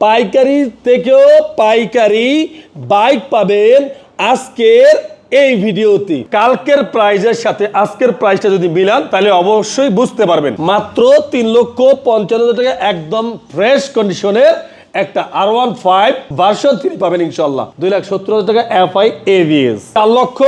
পাইকারি থেকেও পাইকারি বাইক পাবেন আজকের এই ভিডিওতে। কালকের প্রাইজের সাথে আজকের প্রাইসটা যদি মিলান, তাহলে অবশ্যই বুঝতে পারবেন। মাত্র তিন লক্ষ পঞ্চান্ন হাজার টাকা একদম ফ্রেশ কন্ডিশনের একটা R one five version three পাবেন ইনশাল্লাহ দুই লাখ সত্তর হাজার টাকা এফ আই এভিএস চার লক্ষ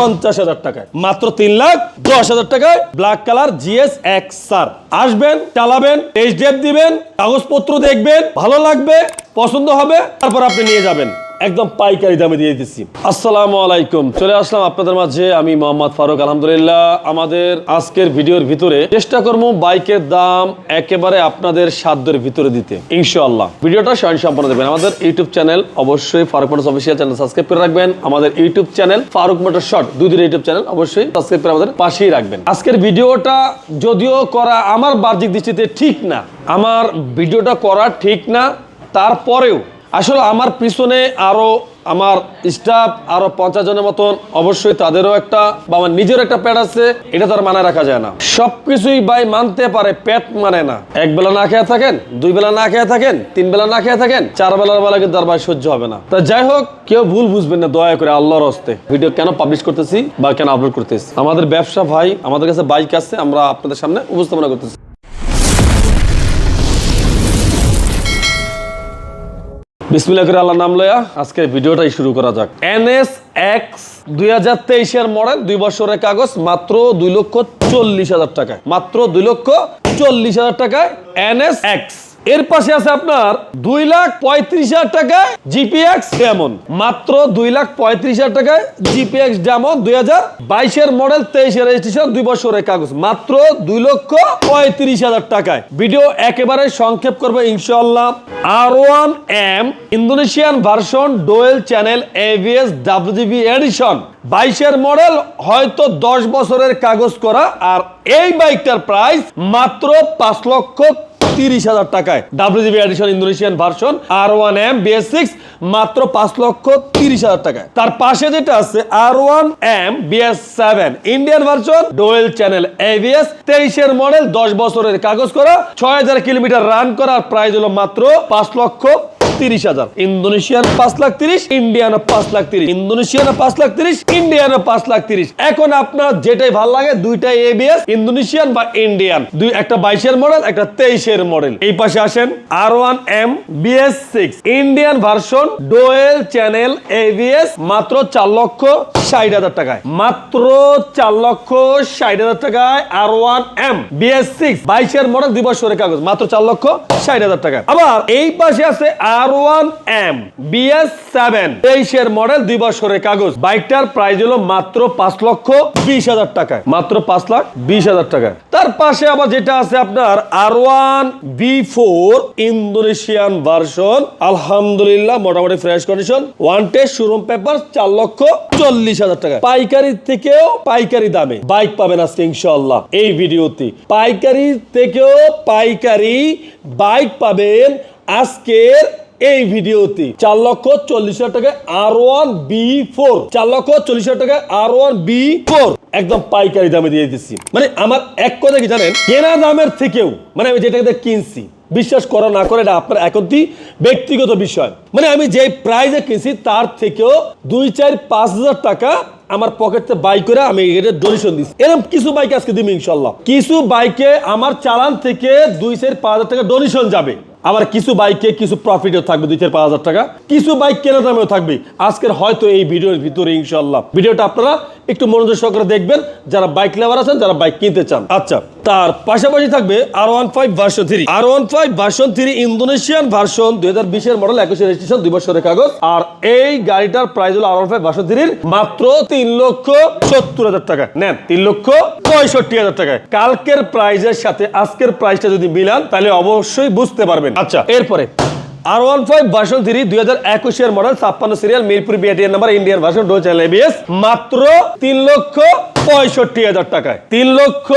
পঞ্চাশ হাজার টাকায়। মাত্র তিন লাখ দশ হাজার টাকায় black colour GS X sir আসবেন, চালাবেন টেস্ট ড্রাইভ দিবেন, কাগজপত্র দেখবেন, ভালো লাগবে, পছন্দ হবে, তারপর আপনি নিয়ে যাবেন। একদম পাইকারি দামে দিয়ে দিচ্ছি। আসসালামু আলাইকুম। চলে আসলাম আপনাদের মাঝে। আমি মোহাম্মদ ফারুক, আলহামদুলিল্লাহ। আমাদের আজকের ভিডিওর ভিতরে চেষ্টা করব বাইকের দাম একেবারে আপনাদের সাধ্যের ভিতরে দিতে, ইনশাআল্লাহ। ভিডিওটা স্বয়ং সম্পন্ন দেবেন আমাদের ইউটিউব চ্যানেল অবশ্যই Faruk motors official channel subscribe করে রাখবেন। আমাদের YouTube channel Faruk motor short দুই ইউটিউব চ্যানেল অবশ্যই সাবস্ক্রাইব করে আমাদের পাশেই রাখবেন। আজকের ভিডিওটা যদিও করা আমার বাহ্যিক দৃষ্টিতে ঠিক না, আমার ভিডিওটা করা ঠিক না, তারপরেও আসলে আমার পিছনে আরও আমার স্টাফ আরও পঞ্চাশ জনের মতন, অবশ্যই তাদেরও একটা বা আমার নিজের একটা প্যাট আছে, এটা তো আর মানে রাখা যায় না। সবকিছুই ভাই মানতে পারে পেট মানে না। এক বেলা না খেয়ে থাকেন, দুই বেলা না খেয়ে থাকেন, তিন বেলা না খেয়ে থাকেন, চার বেলার বেলা কিন্তু আর ভাই সহ্য হবে না। তা যাই হোক, কেউ ভুল বুঝবেন না, দয়া করে আল্লাহর হস্তে। ভিডিও কেন পাবলিশ করতেছি বা কেন আপলোড করতেছি? আমাদের ব্যবসা ভাই, আমাদের কাছে বাইক আছে, আমরা আপনাদের সামনে উপস্থাপনা করতেছি। বিসমিল্লাহ করে আল্লাহ নাম লয়া আজকের ভিডিওটাই শুরু করা যাক। এনএস এক্স দুই হাজার তেইশের মডেল, দুই বছরের কাগজ, মাত্র দুই লক্ষ চল্লিশ হাজার টাকায়। মাত্র দুই লক্ষ চল্লিশ হাজার টাকায় এনএস এক্স এর পাশে আছে আপনার দুই লাখ পঁয়ত্রিশ হাজার টাকায় জিপিএক্স ডেমন মাত্র দুই লাখ পঁয়ত্রিশ হাজার টাকায় জিপিএক্স ডেমন দুই হাজার বাইশের মডেল, তেইশের রেজিস্ট্রেশন দুই বছরের কাগজ। মাত্র দুই লক্ষ পঁয়ত্রিশ হাজার টাকায়। ভিডিও একেবারে সংক্ষেপ করবে ইনশাল্লাহ R one M Indonesian version dual channel ABS WGB edition বাইশের মডেল, হয়তো দশ বছরের কাগজ করা। আর এই বাইকটার প্রাইস মাত্র পাঁচ লক্ষ তিরিশ হাজার টাকায় WGB edition Indonesian version R one M BS মাত্র পাঁচ লক্ষ তিরিশ হাজার টাকায়। তার পাশে যেটা আছে R one M BS seven Indian version dual channel ABS তেইশের মডেল দশ বছরের কাগজ করা, ছয় হাজার কিলোমিটার রান করার প্রাইস হলো মাত্র পাঁচ লক্ষ তিরিশ হাজার। ইন্দোনেশিয়ান পাঁচ লাখ তিরিশ ইন্ডিয়ান পাঁচ লাখ তিরিশ। ইন্দোনেশিয়ান পাঁচ লাখ তিরিশ ইন্ডিয়ান পাঁচ লাখ তিরিশ। এখন আপনার যেটাই ভালো লাগে, দুইটাই এবিএস ইন্দোনেশিয়ান বা ইন্ডিয়ান। দুই একটা বাইশের মডেল, একটা তেইশের মডেল। এই পাশে আসেন R one M BS six Indian version dual channel ABS মাত্র চার লক্ষ ষাট হাজার টাকায়। মাত্র চার লক্ষ ষাট হাজার টাকায় R one M BS six বাইশের মডেল, দুই বছরের কাগজ। মাত্র চার লক্ষ ষাট হাজার টাকা আবার এই পাশে আছে আর মডেল দুই বছরের কাগজ। বাইকটার প্রাইস হলো মাত্র পাঁচ লক্ষ বিশ হাজার টাকায়। মাত্র পাঁচ লাখ বিশ হাজার টাকায়। তার পাশে আবার যেটা আছে আপনার R one B four Indonesian version আলহামদুলিল্লাহ, মোটামুটি fresh condition one test showroom paper চার লক্ষ চল্লিশ হাজার টাকা পাইকারি থেকেও পাইকারি দামে। বাইক পাবেন আজকে ইনশাল্লাহ এই ভিডিওতে। পাইকারি থেকেও পাইকারি বাইক পাবেন আজকের এই ভিডিওতে চার লক্ষ চল্লিশ হাজার টাকা আর ওয়ান বি ফোর চার লক্ষ চল্লিশ হাজার টাকা আর ওয়ান বি ফোর একদম পাইকারি দামে দিয়ে দিচ্ছি। মানে আমার এক কথা কি জানেন? কেনা দামের থেকেও মানে আমি যেটাকে কিনছি, বিশ্বাস করা না করে এটা আপনার একটি ব্যক্তিগত বিষয়। মানে আমি যে প্রাইজে কিনছি তার থেকেও দুই, চার, পাঁচ হাজার টাকা আমার পকেটে বাইক করে আমি এটা ডোনেশন দিচ্ছি। এরকম কিছু বাইক আজকে দিবি ইনশাল্লাহ। কিছু বাইকে আমার চালান থেকে দুই, চার, পাঁচ হাজার টাকা ডোনেশন যাবে। আবার কিছু বাইকে কিছু প্রফিটও থাকবে, দুই চার পাঁচ হাজার টাকা। কিছু বাইক কেনা দামেও থাকবে। আজকের হয়তো এই ভিডিওর ভিতরে ইনশাল্লাহ ভিডিওটা আপনারা একটু মনোযোগ সহকারে দেখবেন যারা বাইক লেবার আছেন, যারা বাইক কিনতে চান। আচ্ছা তার পাশাপাশি থাকবে R one five version three R one five version three Indonesian version দুই হাজার বিশের মডেল একুশে রেজিস্ট্রেশন দুই বছরের কাগজ। আর এই গাড়িটার প্রাইস হলো আর ওয়ান ফাইভ ভার্সন থ্রির মাত্র তিন লক্ষ সত্তর হাজার টাকা। নেন, তিন লক্ষ পঁয়ষট্টি হাজার টাকায়। কালকের প্রাইজের সাথে আজকের প্রাইসটা যদি মিলান, তাহলে অবশ্যই বুঝতে পারবেন। আচ্ছা এরপরে R one five version three দুই হাজার একুশের মডেল ছাপ্পান্ন সিরিয়াল মিরপুর বিআটিএন নাম্বার ইন্ডিয়ান ভার্সন ডোজ এল মাত্র তিন লক্ষ পঁয়ষট্টি হাজার টাকায়। তিন লক্ষ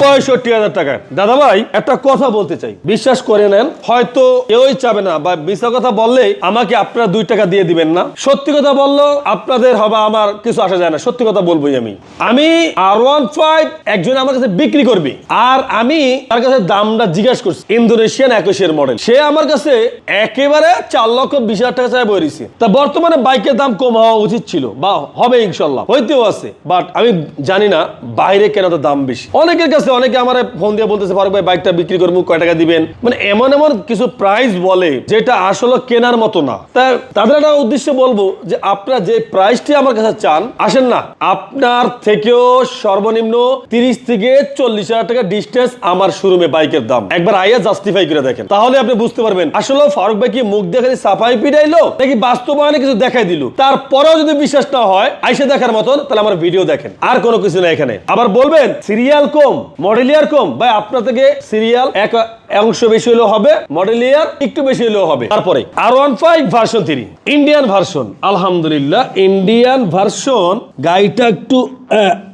পঁয়ষট্টি হাজার টাকা। দাদা ভাই, একটা কথা বলতে চাই। বিশ্বাস করে নেন, হয়তো কেউই চাবে না বা মিশা কথা বললে আমাকে আপনারা দুই টাকা দিয়ে দিবেন না। সত্যি কথা বলল, আপনাদের হবে আমার কিছু আসা যায় না। সত্যি কথা বলবোই আমি। আমি আর ওয়ান ফাইভ একজন আমার কাছে বিক্রি করবে। আর আমি তার কাছে দামটা জিজ্ঞাসা করছি। ইন্দোনেশিয়ান একুশের মডেল সে আমার কাছে একেবারে চার লক্ষ বিশ হাজার টাকা চাই বইছি তা বর্তমানে বাইকের দাম কম হওয়া উচিত ছিল বা হবে ইনশাল্লাহ। হইতেও আছে। বাট আমি জানি না বাইরে কেন তো দাম বেশি। অনেকের কাছে অনেকে আমার ফোন দিয়ে বলতেছে, ফারুক ভাই বাইকটা বিক্রি করব কয় টাকা দিবেন? মানে এমন এমন কিছু প্রাইস বলে, যেটা আসলে কেনার মতো না। তা তাদের একটা উদ্দেশ্যে বলব যে, আপনারা যে প্রাইসটি আমার কাছে চান, আসেন না। আপনার থেকেও সর্বনিম্ন তিরিশ থেকে চল্লিশ হাজার টাকা ডিস্টেন্স আমার শোরুমে বাইকের দাম। একবার আইয়া জাস্টিফাই করে দেখেন। তাহলে আপনি বুঝতে পারবেন, আসলে ফারুক ভাই কি মুখ দেখে সাফাই পিটাইলো, নাকি বাস্তবায়নে কিছু দেখাই দিল? তারপরেও যদি বিশ্বাস না হয়, আইসে দেখার মতন, তাহলে আমার ভিডিও দেখেন। আর কোনো কিছু না এখানে। আবার বলবেন, সিরিয়াল কম মডেলিয়ার কম। ভাই, আপনার থেকে সিরিয়াল এক অংশ বেশি হলেও হবে মডেলিয়ার একটু বেশি হলেও হবে। তারপরে R one five version three Indian version আলহামদুলিল্লাহ ইন্ডিয়ান ভার্সন গাড়িটা একটু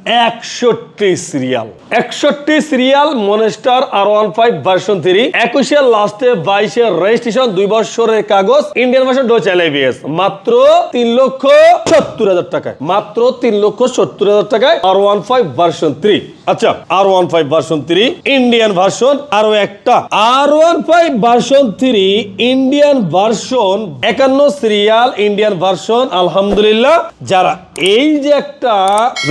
একষট্টি সিরিয়াল। একষট্টি serial monster R one five version three একুশের লাস্টে বাইশের রেজিস্ট্রেশন দুই বছরের কাগজ ইন্ডিয়ান ভার্সন ডোচ এলআইবিএস মাত্র তিন লক্ষ সত্তর হাজার টাকায়। মাত্র তিন লক্ষ সত্তর হাজার টাকায় R one five version three আচ্ছা R one five version three Indian version আরও একটা। R one five version three Indian version একান্ন সিরিয়াল ইন্ডিয়ান ভার্সন আলহামদুলিল্লাহ। যারা এই যে একটা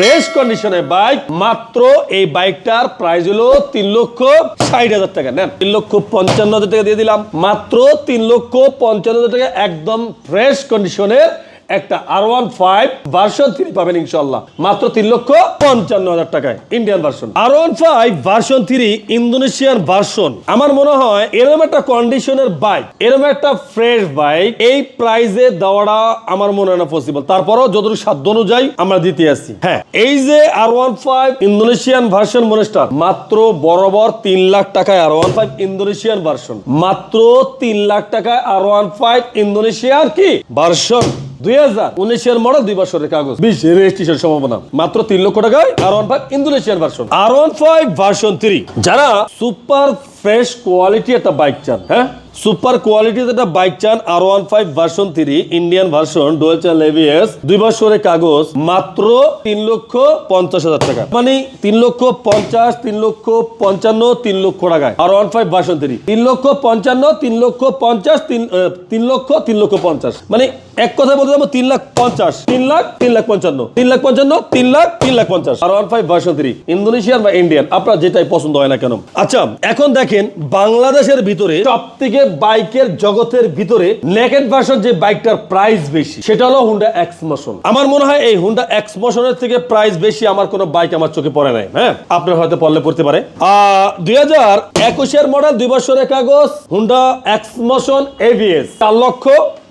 রেস কন্ডিশনের বাইক, মাত্র এই বাইকটার প্রাইস হলো তিন লক্ষ ষাট হাজার টাকা। নেন, তিন লক্ষ পঞ্চান্ন হাজার টাকা দিয়ে দিলাম। মাত্র তিন লক্ষ পঞ্চান্ন হাজার টাকা, একদম ফ্রেশ কন্ডিশনের একটা R one five version three পাবেন ইনশাল্লাহ মাত্র তিন লক্ষ পঞ্চান্ন হাজার টাকায় Indian version R one five version three Indonesian version আমার মনে হয় এরকম একটা কন্ডিশনের বাইক এরকম একটা ফ্রেশ বাইক এই প্রাইজে দেওয়াটা আমার মনে হয় না পসিবল তারপরও যতটুকু সাধ্য অনুযায়ী আমরা দিতে আসছি। হ্যাঁ এই যে R one five Indonesian version monster মাত্র বরাবর তিন লাখ টাকায় R one five Indonesian version মাত্র তিন লাখ টাকায় আর ওয়ান ফাইভ ইন্দোনেশিয়ার কি? ভার্সন দুই হাজার। উনিশের মডেল দুই বছরের কাগজ। বিশ রেজিস্ট্রেশন সম্ভাবনা। মাত্র তিন লক্ষ টাকায় R one five Indonesian version R one five version three যারা সুপার ফ্রেশ কোয়ালিটি একটা বাইক চান হ্যাঁ? সুপার কোয়ালিটির একটা বাইক চান R one five version three Indian version dual ABS দুই বছরের কাগজ, মাত্র তিন লক্ষ পঞ্চাশ হাজার টাকা। মানে তিন লক্ষ পঞ্চাশ, তিন লক্ষ পঞ্চান্ন, তিন লক্ষ টাকায়। R one five version three তিন লক্ষ পঞ্চান্ন, তিন লক্ষ পঞ্চাশ, তিন তিন লক্ষ তিন লক্ষ পঞ্চাশ। মানে এক কথায় বলতে যাব, তিন লাখ পঞ্চাশ, তিন লাখ তিন লাখ পঞ্চান্ন, তিন লাখ পঞ্চান্ন, তিন লাখ তিন লাখ পঞ্চাশ। R one five version three Indonesian বা ইন্ডিয়ান আপনার যেটাই পছন্দ হয় না কেন। আচ্ছা এখন দেখেন বাংলাদেশের ভিতরে সব থেকে বাইকের জগতের ভিতরে নেকেট ভার্সন যে বাইকটার প্রাইস বেশি, সেটা হলো হুন্ডা এক্সমোশন আমার মনে হয় এই হুন্ডা এক্সমোশনের থেকে প্রাইস বেশি আমার কোনো বাইক আমার চোখে পড়ে নাই হ্যাঁ? আপনার হয়তো পড়লে পড়তে পারে। আহ দুই হাজার মডেল দুই বছরের কাগজ হুন্ডা এক্স মোশন এভিএস চার লক্ষ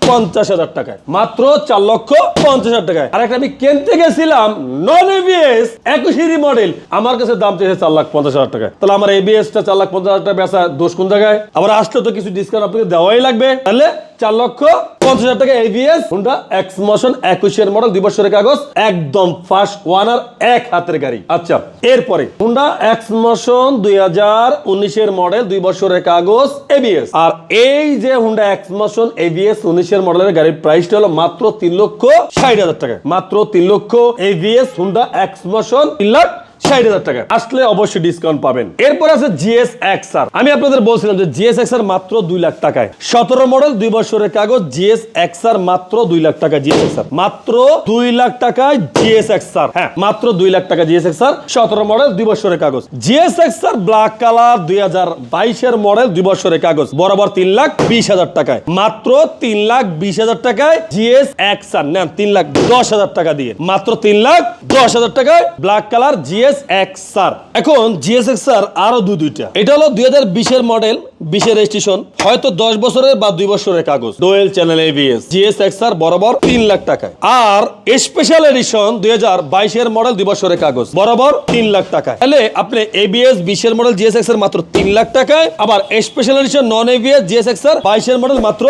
পঞ্চাশ হাজার টাকায়। মাত্র চার লক্ষ পঞ্চাশ হাজার টাকায়। আর একটা আমি কিনতে গেছিলাম নন এবিএস একুশেরই মডেল আমার কাছে দাম চেয়েছে চার লাখ পঞ্চাশ হাজার টাকায়। তাহলে আমার এবিএস টা চার লাখ পঞ্চাশ হাজার টাকা বেচা দোষ কোন জায়গায়? আবার আসলে তো কিছু ডিসকাউন্ট আপনাকে দেওয়াই লাগবে। তাহলে চার লক্ষ পঞ্চাশ হাজার টাকা এবিএস হুন্ডা এক্স মোশন একুশের মডেল দুই বছরের কাগজ, একদম ফার্স্ট ওয়ান আর এক হাতের গাড়ি। আচ্ছা এরপরে হুন্ডা এক্স মোশন দুই হাজার উনিশের মডেল দুই বছরের কাগজ এবিএস আর এই যে হুন্ডা এক্স মোশন এবিএস উনিশের মডেলের গাড়ির প্রাইসটা হলো মাত্র তিন লক্ষ ষাট হাজার টাকা। মাত্র তিন লক্ষ এবিএস হুন্ডা এক্স মোশন তিন লাখ ষাট হাজার টাকা। আসলে অবশ্যই ডিসকাউন্ট পাবেন। এরপর আছে জিএস এক্স আর আমি আপনাদের বলছিলাম যে জিএস এক্স আর মাত্র দুই লাখ টাকায়। সতেরো মডেল দুই বছরের কাগজ জিএস এক্স আর মাত্র দুই লাখ টাকা জিএস এক্স আর মাত্র দুই লাখ টাকায় জিএস এক্স আর হ্যাঁ মাত্র দুই লাখ টাকা জিএস এক্স আর সতেরো মডেল দুই বছরের কাগজ। জিএস এক্স আর ব্ল্যাক কালার দুই হাজার বাইশের মডেল দুই বছরের কাগজ। বরাবর তিন লাখ বিশ হাজার টাকায়। মাত্র তিন লাখ বিশ হাজার টাকায় জিএস এক্স আর নেন, তিন লাখ দশ হাজার টাকা দিয়ে। মাত্র তিন লাখ দশ হাজার টাকায় ব্ল্যাক কালার জিএস এক্সআর এখন জিএস স্যার আরও দু দুইটা এটা হলো দুই হাজার বিশের মডেল বিশের রেজিস্ট্রেশন হয়তো দশ বছরের বা দুই বছরের কাগজ। Dual channel ABS GS XR বরাবর তিন লাখ টাকায়। আর স্পেশাল এডিশন দুই হাজার বাইশের মডেল দুই বছরের কাগজ, বরাবর তিন লাখ টাকায়। তাহলে আপনি এবিএস বিশের মডেল জিএস এক্সের মাত্র তিন লাখ টাকায়, আবার special edition non ABS GS এক্সের বাইশের মডেল মাত্র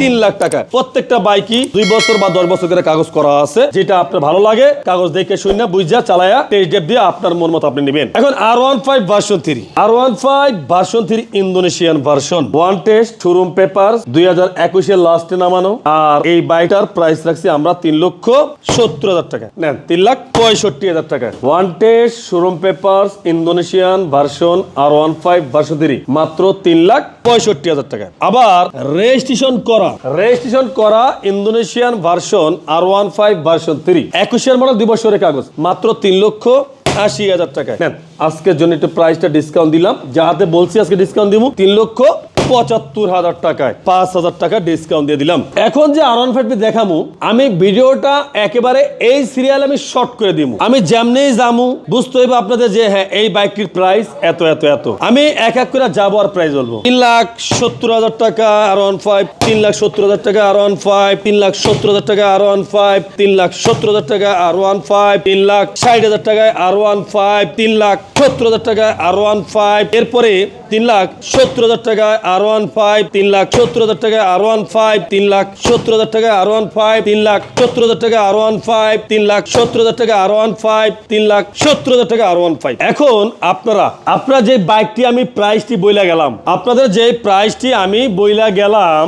তিন লাখ টাকা প্রত্যেকটা বাইকই দুই বছর বা দশ বছর করে কাগজ করা আছে, যেটা আপনার ভালো লাগে, কাগজ দেখে শুনে বুঝা, চালায়া টেস্ট ডেপ দিয়ে আপনার মন মতো আপনি নেবেন। এখন R one five version three R one five version three Indonesian version one test showroom paper দুই হাজার একুশের লাস্টে নামানো। আর এই বাইকটার প্রাইস রাখছি আমরা তিন লক্ষ সত্তর হাজার টাকা। নেন, তিন লাখ পঁয়ষট্টি হাজার টাকা। One test showroom paper Indonesian version R one five version three মাত্র তিন লাখ পঁয়ষট্টি হাজার টাকা। আবার রেজিস্ট্রেশন করা। রেজিস্ট্রেশন করা Indonesian version R one five version three একুশের মডেল দুই বছরের কাগজ, মাত্র তিন লক্ষ আশি হাজার টাকা নেন, আজকের জন্য একটু প্রাইসটা ডিসকাউন্ট দিলাম। যাহাতে বলছি আজকে ডিসকাউন্ট দিব, তিন লক্ষ পঁচাত্তর হাজার টাকায় পাঁচ হাজার টাকা ডিসকাউন্ট দিয়ে দিলাম। এখন যে আর ওয়ান ফাইভ দেখামু, আমি ভিডিওটা একেবারে এই সিরিয়াল আমি শর্ট করে দিব আমি যেমনি যামু বুঝতে হইবে আপনাদের যে হ্যাঁ এই বাইকটির প্রাইস এত এত এত। আমি এক এক করে যাব আর প্রাইস বলব। তিন লাখ সত্তর হাজার টাকা আর ওয়ান ফাইভ তিন লাখ সত্তর হাজার টাকা আর ওয়ান ফাইভ তিন লাখ সত্তর হাজার টাকা আর ওয়ান ফাইভ তিন লাখ সত্তর হাজার টাকা আর ওয়ান ফাইভ তিন লাখ ষাট হাজার টাকায় আর ওয়ান ফাইভ তিন লাখ সত্তর হাজার টাকায় আর ওয়ান ফাইভ এরপরে তিন লাখ সত্তর হাজার টাকায় আর ওয়ান ফাইভ তিন লাখ সত্তর হাজার টাকায় আর ওয়ান ফাইভ তিন লাখ সত্তর হাজার টাকায় আর ওয়ান ফাইভ তিন লাখ সত্তর হাজার টাকা আর ওয়ান ফাইভ তিন লাখ সত্তর হাজার টাকা আর ওয়ান ফাইভ তিন লাখ সত্তর হাজার টাকা আর ওয়ান ফাইভ এখন আপনারা, আপনার যে বাইকটি আমি প্রাইসটি বইলা গেলাম, আপনাদের যে প্রাইসটি আমি বইলা গেলাম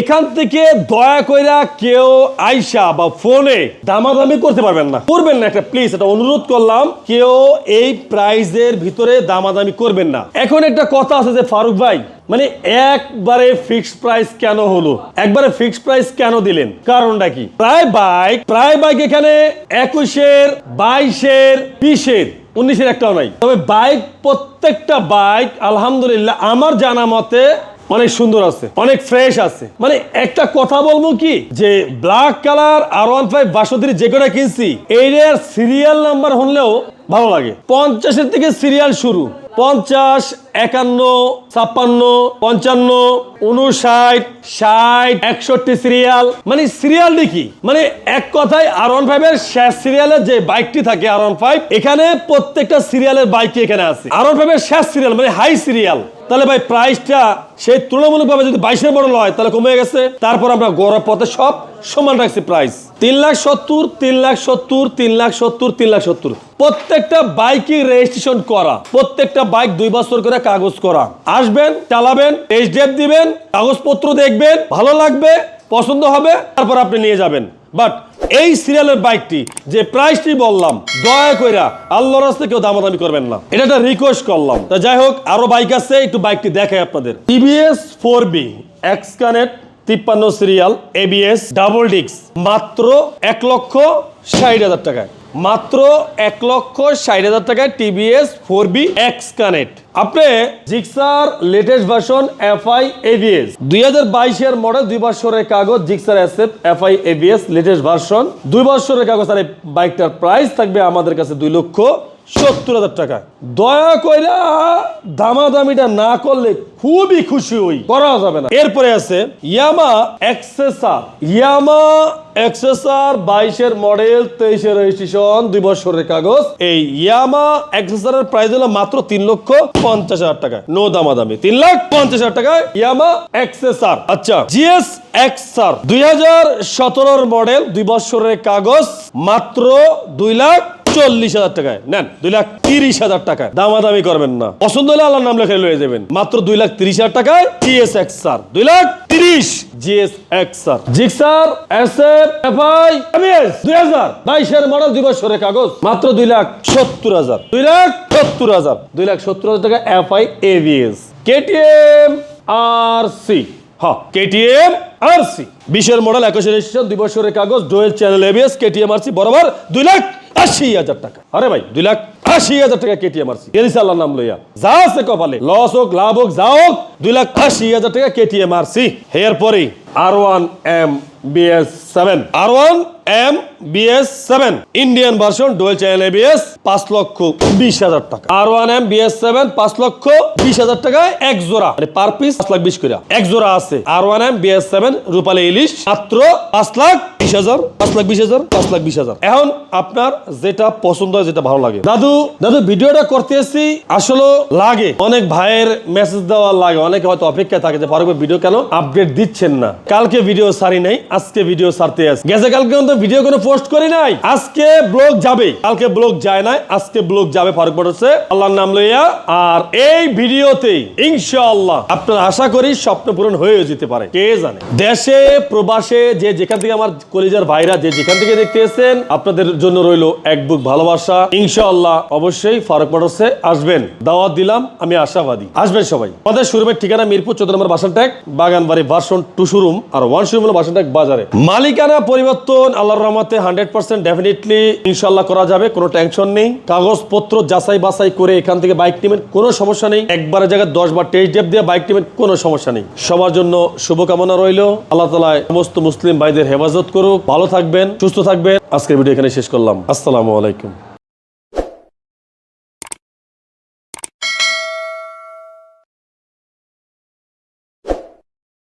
এখান থেকে দয়া কইরা কেউ আইসা বা ফোনে দামাদামি করতে পারবেন না। করবেন না একটা প্লিজ এটা অনুরোধ করলাম, কেউ এই প্রাইজের ভিতরে দামাদামি করবেন না। এখন একটা কথা আছে যে ফারুক ভাই মানে একবারে ফিক্সড প্রাইস কেন হলো? একবারে ফিক্সড প্রাইস কেন দিলেন? কারণটা কি? প্রায় বাইক প্রায় বাইক এখানে একুশের, বাইশের, বিশের, উনিশের একটাও নাই। তবে বাইক, প্রত্যেকটা বাইক, আলহামদুলিল্লাহ, আমার জানা মতে অনেক সুন্দর আছে, অনেক ফ্রেশ আছে। মানে একটা কথা বলব কি? যে black colour R one five বাসতির যে কটা কিনছি এইটার সিরিয়াল নাম্বার হলেও ভালো লাগে। পঞ্চাশের থেকে সিরিয়াল শুরু। পঞ্চাশ, একান্ন, ছাপ্পান্ন, পঞ্চান্ন উনষাট ষাট, একষট্টি সিরিয়াল। মানে সিরিয়াল দেখি মানে এক কথায় আর ওয়ান ফাইভ এর শেষ সিরিয়ালের যে বাইকটি থাকে আর ওয়ান ফাইভ এখানে প্রত্যেকটা সিরিয়ালের বাইকই এখানে আছে। আর ওয়ান ফাইভ এর শেষ সিরিয়াল মানে হাই সিরিয়াল। তাহলে ভাই প্রাইসটা সেই তুলনামূলকভাবে যদি বাইশের মডেল হয়, তাহলে কমে গেছে। তারপর আমরা গৌরব পথে সব সমান রাখছি প্রাইস তিন লাখ সত্তর, তিন লাখ সত্তর, তিন লাখ সত্তর, তিন লাখ সত্তর। প্রত্যেকটা বাইকই রেজিস্ট্রেশন করা। প্রত্যেকটা বাইক দুই বছর করে কাগজ করা। আসবেন, চালাবেন টেস্ট ড্রাইভ দিবেন, কাগজপত্র দেখবেন, ভালো লাগবে, পছন্দ হবে, তারপর আপনি নিয়ে যাবেন। বাট এই সিরিয়ালের বাইকটি যে প্রাইসটি বললাম, দয়া কইরা আল্লাহর রাস্তায় কেউ দামাদামি করবেন না। এটা একটা রিকোয়েস্ট করলাম। তা যাই হোক, আরও বাইক আছে, একটু বাইকটি দেখাই আপনাদের। TVS four B X connect তিপ্পান্ন সিরিয়াল এবিএস ডাবল ডিক্স মাত্র এক লক্ষ ষাট হাজার টাকায়। মাত্র এক লক্ষ ষাট হাজার টাকায় TVS four B X connect আপনি Gixxer latest version FI ABS দুই হাজার বাইশের মডেল দুই বছরের কাগজ Gixxer SF FI ABS latest version দুই বছরের কাগজ আর এই বাইকটার প্রাইস থাকবে আমাদের কাছে দুই লক্ষ সত্তর হাজার টাকা। দয়া কইরা দামাদামিটা না করলে খুবই খুশি হই। করা যাবে না। এরপরে আছে ইয়ামা এক্সেসার। ইয়ামা এক্সেসার বাইশের মডেল তেইশের রেজিস্ট্রেশন, দুই বছরের কাগজ। এই ইয়ামা এক্সেসারের প্রাইস হলো মাত্র তিন লক্ষ পঞ্চাশ হাজার টাকা। নো দামাদামি। তিন লাখ পঞ্চাশ হাজার টাকায় ইয়ামা এক্সেসার। আচ্ছা জিএস এক্সার দুই হাজার সতেরোর মডেল, দুই বছরের কাগজ, মাত্র দুই লাখ চল্লিশ হাজার টাকায়। নেন, দুই লাখ তিরিশ হাজার টাকায়। দামাদামি করবেন না। পছন্দ হলে আল্লাহর নাম লেখে লয়ে যাবেন। মাত্র দুই লাখ তিরিশ হাজার টাকায় জিএস এক্সার দুই লাখ তিরিশ GS X XR Gixxer S F F I ABS দুই হাজার। বাইশের মডেল দুই বছরের কাগজ। মাত্র দুই লাখ সত্তর হাজার। দুই লাখ সত্তর হাজার। দুই লাখ সত্তর হাজার টাকা F I ABS KTM R C. হ্যাঁ কেটিএম আর সি। বিশের মডেল, একুশে রেজিস্ট্রেশন, দুই বছরের কাগজ, dual channel ABS KTM R C, বরাবর দুই লাখ আশি হাজার টাকা। আরে ভাই, দুই লাখ আশি হাজার টাকা কেটিএম আর সি আল্লাহ নাম লইয়া? যা আছে কপালে। লস হোক, লাভ হোক, যা হোক, দুই লাখ আশি হাজার টাকা কেটিএম আর সি এরপরে R one M BS seven R one M BS seven Indian version dual channel ABS পাঁচ লক্ষ বিশ হাজার টাকা। R one M BS seven পাঁচ লক্ষ বিশ হাজার টাকায় এক জোড়া। মানে পার পিস পাঁচ লাখ বিশ করে এক জোড়া আছে। R one M BS seven রূপালী ইলিশ, মাত্র পাঁচ লাখ বিশ হাজার, পাঁচ লাখ বিশ হাজার, পাঁচ লাখ বিশ হাজার। এখন আপনার যেটা পছন্দ হয় যেটা ভালো লাগে। দাদু দাদু, ভিডিওটা করতে এসেছি, আসলে লাগে। অনেক ভাইয়ের মেসেজ দেওয়া লাগে। অনেকে হয়তো অপেক্ষায় থাকে যে ভিডিও কেন আপডেট দিচ্ছেন না? কালকে ভিডিও সারি নাই, আজকে ভিডিও সারতে আছে গেছে কালকে ভিডিও কোনো পোস্ট করি নাই। আজকে ব্লগ যাবে। কালকে ব্লগ যায় নাই, আজকে ব্লগ যাবে ফারুক মোটরসে। আল্লাহর নাম লইয়া। আর এই ভিডিওতেই ইনশাআল্লাহ আপনার আশা করি স্বপ্ন পূরণ হয়ে যেতে পারে। কে জানে? দেশে, প্রবাসে যে যেখান থেকে আমার কলিজার ভাইরা যে যেখান থেকে দেখতে এসেছেন, আপনাদের জন্য রইল এক বুক ভালোবাসা। ইনশাআল্লাহ অবশ্যই ফারুক মোটরসে আসবেন। দাওয়াত দিলাম, আমি আশাবাদী। আসবেন সবাই। আমাদের শোরুমের ঠিকানা মিরপুর চোদ্দ নম্বর বাসন ট্যাগ বাগানবাড়ি ভার্সন টু শোরুম আর ওয়ান শোরুম হলো বাসন ট্যাগ বাজারে। মালিকানা পরিবর্তন আল্লাহর রহমতে হান্ড্রেড পার্সেন্ট ডেফিনেটলি ইনশাল্লাহ করা যাবে, কোনো টেনশন নেই। কাগজপত্র যাচাই বাছাই করে এখান থেকে বাইক নেবেন, কোনো সমস্যা নেই। একবারের জায়গায় দশ বার টেস্ট ডেপ দিয়ে বাইক নেবেন, কোনো সমস্যা নেই। সবার জন্য শুভকামনা রইল। আল্লাহ তালা সমস্ত মুসলিম ভাইদের হেফাজত করুক। ভালো থাকবেন, সুস্থ থাকবেন। আজকের ভিডিও এখানে শেষ করলাম। আসসালামু আলাইকুম।